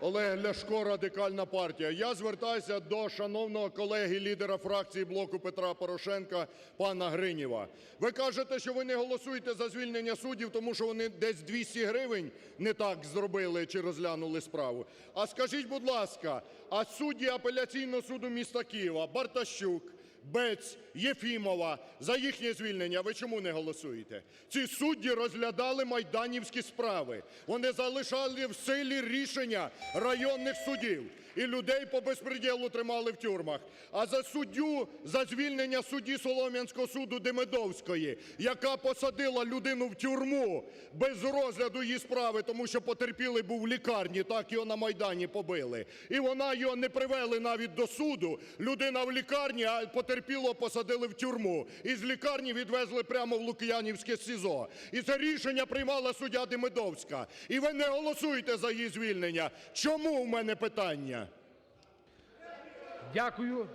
Олег Ляшко, Радикальна партія. Я звертаюся до шановного колеги лідера фракції "Блоку Петра Порошенка" пана Гринєва. Ви кажете, що ви не голосуєте за звільнення суддів, тому що вони десь 200 гривень не так зробили чи розглянули справу. А скажіть, будь ласка, а судді Апеляційного суду міста Києва Бартащук, Бець, Єфімова за їхнє звільнення ви чому не голосуєте? Ці судді розглядали майданівські справи. Вони залишали в силі рішення районних судів. І людей по безпреділу тримали в тюрмах. А за суддю, за звільнення судді Солом'янського суду Демидовської, яка посадила людину в тюрму без розгляду її справи, тому що потерпілий був в лікарні, так його на Майдані побили. І вона його не привели навіть до суду. Людина в лікарні, а потерпілого посадили в тюрму. І з лікарні відвезли прямо в Лук'янівське СІЗО. І це рішення приймала суддя Демидовська. І ви не голосуєте за її звільнення. Чому в мене питання? Дякую.